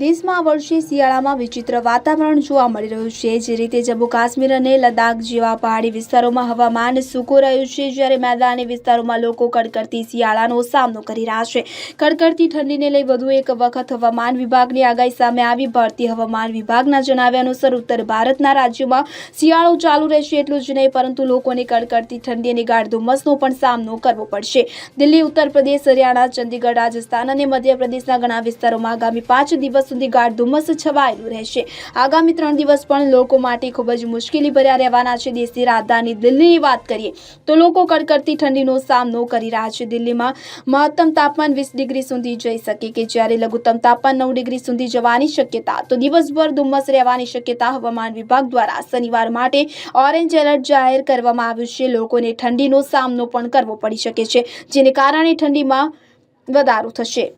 દેશમાં આ વર્ષે શિયાળામાં વિચિત્ર વાતાવરણ જોવા મળી રહ્યું છે. જે રીતે જમ્મુ કાશ્મીર અને લદ્દાખ જેવા પહાડી વિસ્તારોમાં હવામાન સૂકું રહ્યું છે, જ્યારે મેદાની વિસ્તારોમાં લોકો કડકડતી શિયાળાનો સામનો કરી રહ્યા છે. કડકડતી ઠંડીને લઈ વધુ એક વખત હવામાન વિભાગની આગાહી સામે આવી. ભારતીય હવામાન વિભાગના જણાવ્યા અનુસાર, ઉત્તર ભારતના રાજ્યોમાં શિયાળો ચાલુ રહેશે એટલું જ નહીં, પરંતુ લોકોને કડકડતી ઠંડી અને ગાઢ ધુમ્મસનો પણ સામનો કરવો પડશે. દિલ્હી, ઉત્તર પ્રદેશ, હરિયાણા, ચંદીગઢ, રાજસ્થાન અને મધ્યપ્રદેશના ઘણા વિસ્તારોમાં આગામી પાંચ દિવસ સુધી ગાઢ ધુમ્મસ છવાયેલું રહેશે. આગામી ત્રણ દિવસ પણ લોકો માટે ખૂબ જ મુશ્કેલી ભર્યા રહેવાના છે. દેશની રાજધાની દિલ્હીની વાત કરીએ તો લોકો કડકડતી ઠંડીનો સામનો કરી રહ્યા છે. દિલ્હીમાં મહત્તમ તાપમાન વીસ ડિગ્રી સુધી જઈ શકે કે જ્યારે લઘુત્તમ તાપમાન નવ ડિગ્રી સુધી જવાની શક્યતા. તો દિવસભર ધુમ્મસ રહેવાની શક્યતા હવામાન વિભાગ દ્વારા શનિવાર માટે ઓરેન્જ એલર્ટ જાહેર કરવામાં આવ્યું છે. લોકોને ઠંડીનો સામનો પણ કરવો પડી શકે છે, જેને કારણે ઠંડીમાં વધારો થશે.